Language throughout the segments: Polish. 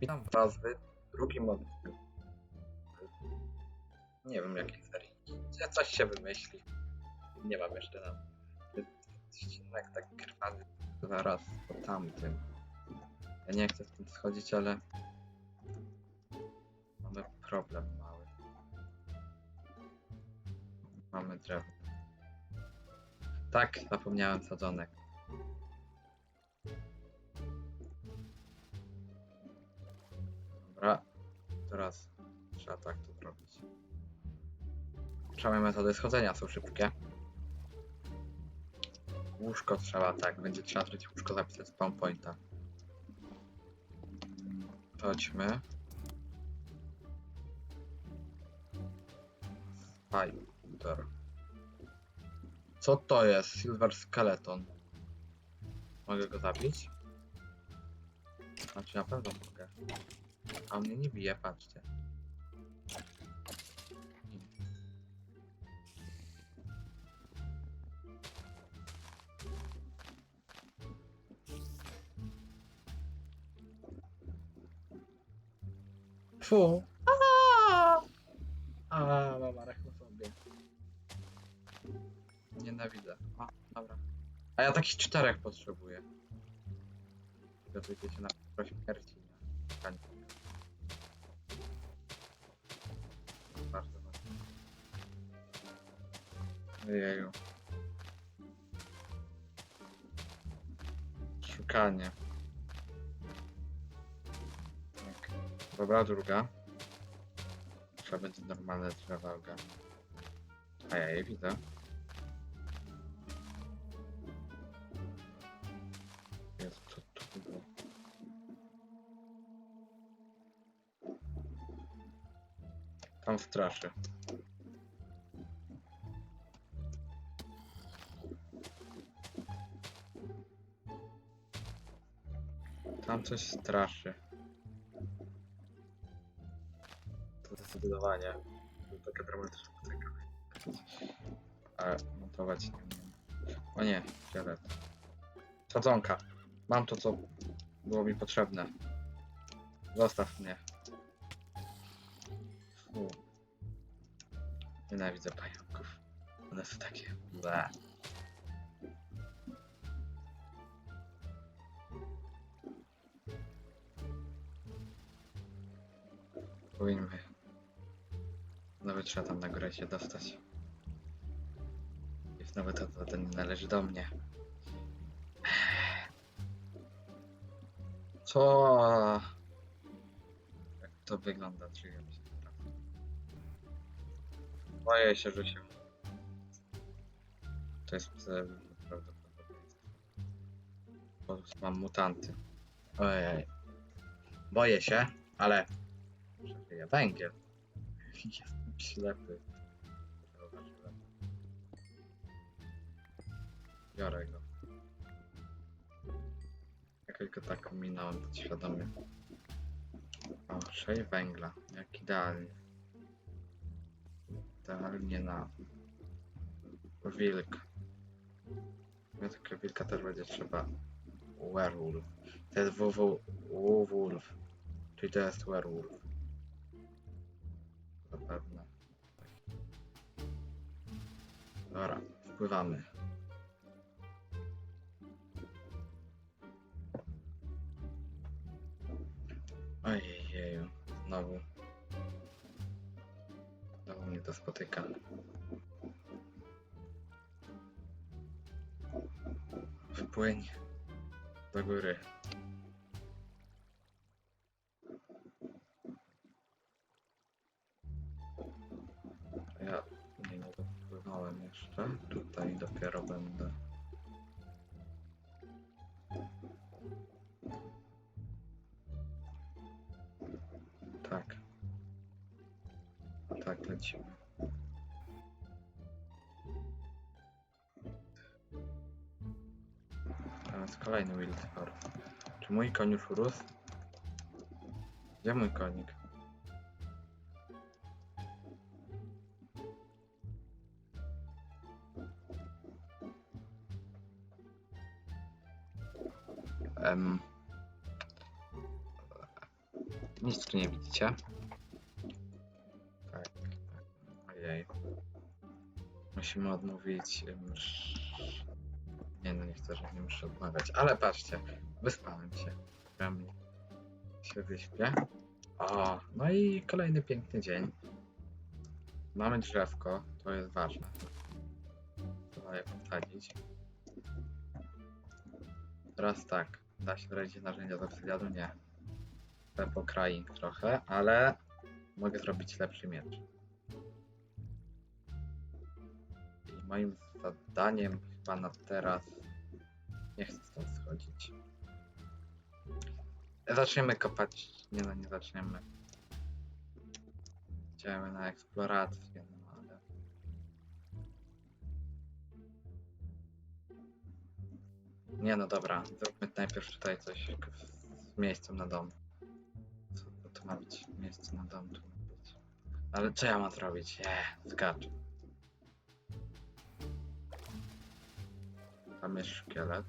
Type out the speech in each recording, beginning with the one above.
Witam was w drugim odcinku. Nie wiem jakiej serii. Gdzie coś się wymyśli. Nie mam jeszcze na odcinek tak krwawy zaraz po tamtym. Ja nie chcę stąd schodzić, ale mamy problem mały. Mamy drewno. Tak, zapomniałem sadzonek. Dobra, teraz trzeba tak to zrobić. Przynajmniej metody schodzenia są szybkie. Łóżko trzeba, tak, będzie trzeba zrobić łóżko zapisać z spawn pointa. Chodźmy. Spider. Co to jest? Silver Skeleton. Mogę go zabić? Znaczy na pewno mogę. A mnie nie bije, patrzcie. Fu! A, mam arachnofobię. Nienawidzę. A, dobra. A ja takich czterech potrzebuję. Przygotujcie się na? Pani. Ojeju. Szukanie. Tak. Dobra, druga. Trzeba będzie normalne ogarnąć. A ja je widzę. Jest tu? Tam straszy. Tam coś straszy. To zdecydowanie. Taka dramatyczna muzyka. Ale montować nie. O nie, fiolet. Sadzonka. Mam to, co było mi potrzebne. Zostaw mnie. Fu. Nienawidzę pająków. One są takie... Ble. Powinniśmy... Znowu trzeba tam na górę się dostać. I znowu to, to, to nie należy do mnie. Co? Jak to wygląda? Czuję się teraz. Boję się, że się... To jest e, prawdopodobieństwo. Bo mam mutanty. Ojej. Boję się, ale... Przeżyję węgiel. Jestem ślepy. Biorę go. Jakoś go tak minąłem podświadomie. O, 6 węgla. Jak idealnie. Idealnie na wilk. Ja tylko wilka też będzie trzeba. Werewolf. To jest WW... Wolf. Czyli to jest werewolf. Dobra, wpływamy. Ojejeju, znowu. Znowu mnie to spotyka. Wpłyń do góry. Jeszcze. Tutaj dopiero będę. Tak. Tak, lecimy. Teraz kolejny Wildfire. Czy mój koń już urósł? Gdzie mój konik? Widzicie. Tak. Ojej. Musimy odmówić msz... Nie no, nie chcę, że nie muszę odmawiać. Ale patrzcie, wyspałem się. Tam się wyśpię. O, no i kolejny piękny dzień. Mamy drzewko, to jest ważne. Trzeba je posadzić. Teraz tak, da się robić narzędzia z obsydianu? Nie. Chcę crying trochę, ale mogę zrobić lepszy miecz. I moim zadaniem chyba na teraz nie chcę stąd schodzić. Zaczniemy kopać. Nie no, nie zaczniemy. Idziemy na eksplorację, no ale. Nie no dobra, zróbmy najpierw tutaj coś z miejscem na dom. Miejsce na dom tu być. Ale co ja mam zrobić? Nie, skacz. Tam jest szkielet.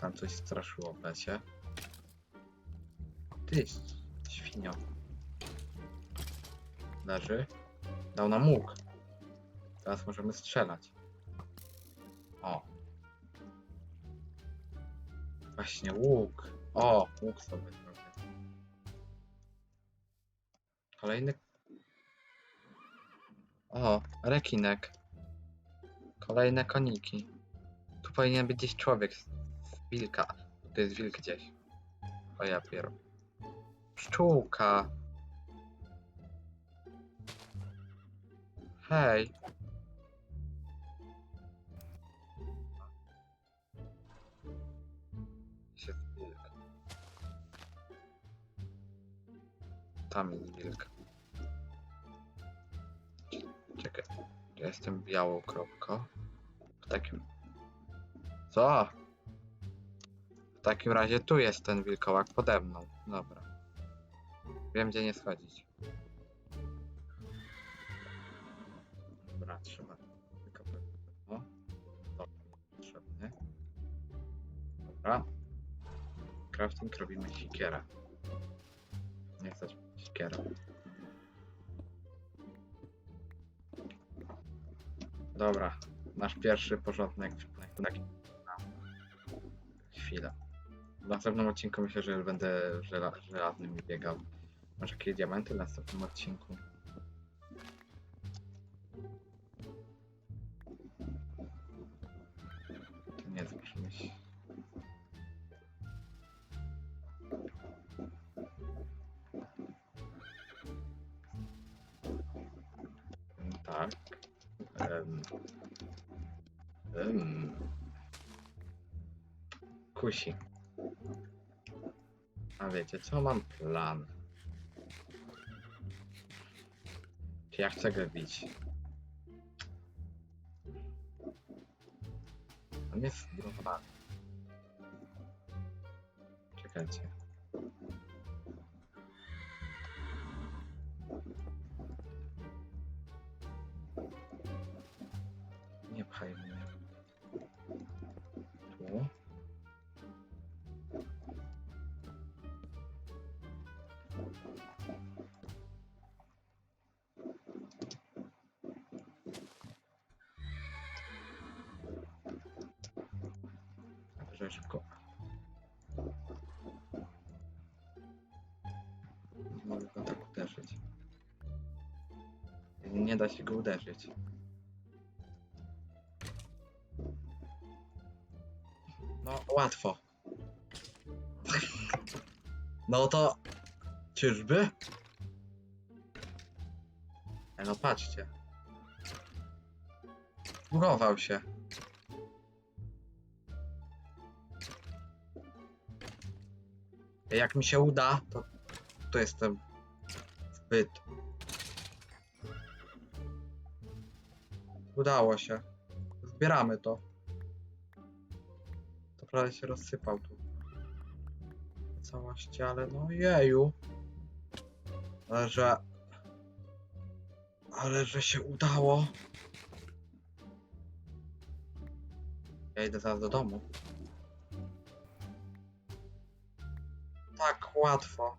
Tam coś straszyło w lesie. Ty, świnio. Leży. Dał nam łuk. Teraz możemy strzelać. O. Właśnie łuk. O, łuk sobie zrobię. Kolejny. O, rekinek. Kolejne koniki. Tu powinien być gdzieś człowiek z, wilka. Tu jest wilk gdzieś. O ja pier... Pszczółka. Hej. Tam jest wilk. Ja jestem białą kropką. W takim... Co? W takim razie tu jest ten wilkołak pode mną. Dobra. Wiem gdzie nie schodzić. Dobra, trzeba tylko pe- O. Dobra, potrzebny. Dobra. Crafting robimy sikiera. Nie chcę sikiera. Dobra, nasz pierwszy porządny ekwipunek. Taki. Chwila. W następnym odcinku myślę, że będę żela żelaznym biegał. Może jakieś diamenty w następnym odcinku. Kusi. A wiecie co, mam plan. Czy ja chcę go bić? On jest zbudowany. Czekajcie. Także szybko. Nie mogę go tak uderzyć. Nie da się go uderzyć. No, łatwo. No to... Czyżby? E, no patrzcie. Zbugował się. Jak mi się uda, to, to jestem zbyt. Udało się. Zbieramy to. To prawie się rozsypał tu. Całości, ale no jeju. Ale że... Ale że się udało. Ja idę zaraz do domu. Tak łatwo.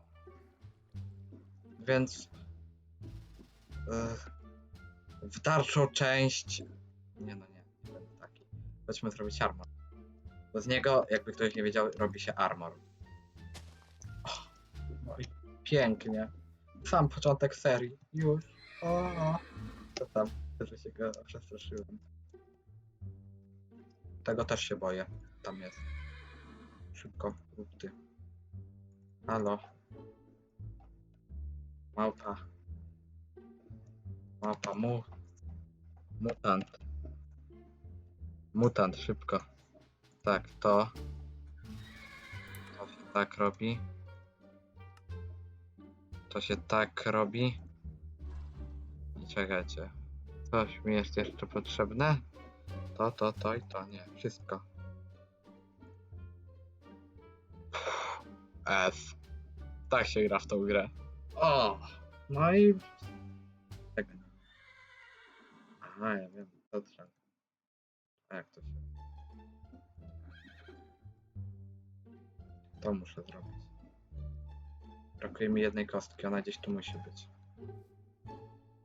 więc e, w dalszą część nie no nie, nie będę taki. Chodźmy zrobić armor. Bo z niego, jakby ktoś nie wiedział, robi się armor. O, no i pięknie. Sam początek serii. Już. O, o. Co tam? Że się go przestraszyłem. Tego też się boję. Tam jest. Szybko, ty. Halo. Małpa. Małpa, mu. Mutant. Mutant, szybko. Tak, to. To się tak robi. To się tak robi. I czekajcie. Coś mi jest jeszcze potrzebne? To, to, to i to. Nie, wszystko. F. Tak się gra w tą grę. O! No i... Tak. Aha, ja wiem, to trzeba. A jak to się... To muszę zrobić. Brakuje mi jednej kostki, ona gdzieś tu musi być.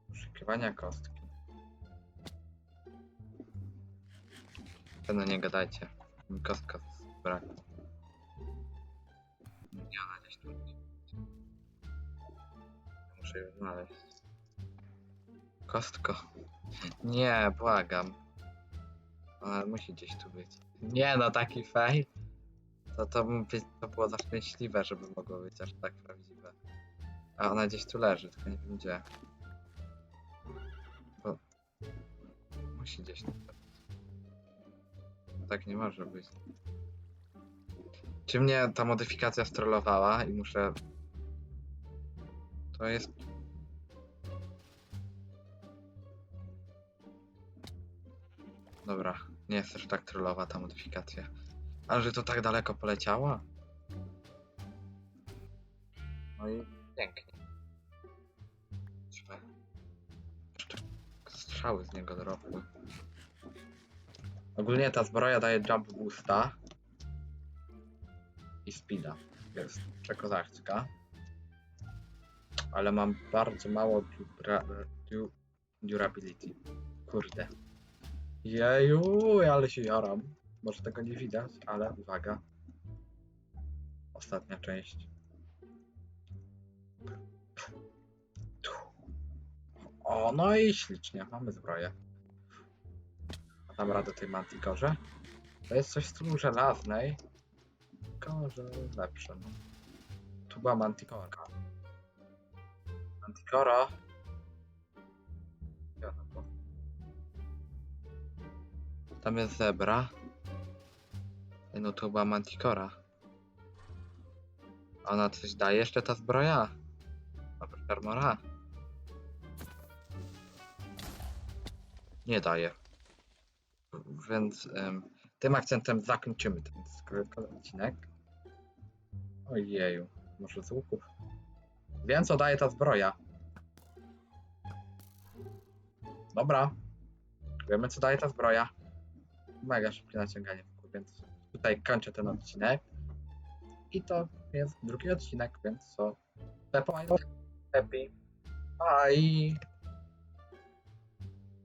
Poszukiwania kostki. No nie gadajcie. Mi kostka brakło. Nie, ona gdzieś tu. Muszę ją znaleźć. Kostko. Nie, błagam. Ona musi gdzieś tu być. Nie no, taki fail. To, to, być- to było za szczęśliwe, żeby mogło być aż tak prawdziwe. A ona gdzieś tu leży, tylko nie wiem gdzie. Bo... Musi gdzieś tu być. Tak nie może być. Czy mnie ta modyfikacja strollowała i muszę... To jest... Dobra, nie jest też tak trollowa ta modyfikacja. Ale że to tak daleko poleciało? No i pięknie. Trzeba... Jeszcze strzały z niego dropły. Ogólnie ta zbroja daje jump boosta i speeda. Jest przekozacka. Ale mam bardzo mało dura, du, durability. Kurde. Jeju, ale się jaram. Może tego nie widać, ale uwaga. Ostatnia część. O, no i ślicznie, mamy zbroję. Dam radę tej mantikorze. To jest coś w stylu żelaznej. Tylko, że lepsze, no. Tu była mantikora. Była? Tam jest zebra. No to była mantikora. Ona coś daje jeszcze ta zbroja? Oprócz armora? Nie daje. Więc tym akcentem zakończymy ten odcinek. Ojeju, może z łuków. Wiem co daje ta zbroja. Dobra. Wiemy co daje ta zbroja. Mega szybkie naciąganie więc tutaj kończę ten odcinek. I to jest drugi odcinek, więc co? Happy. Happy. Bye.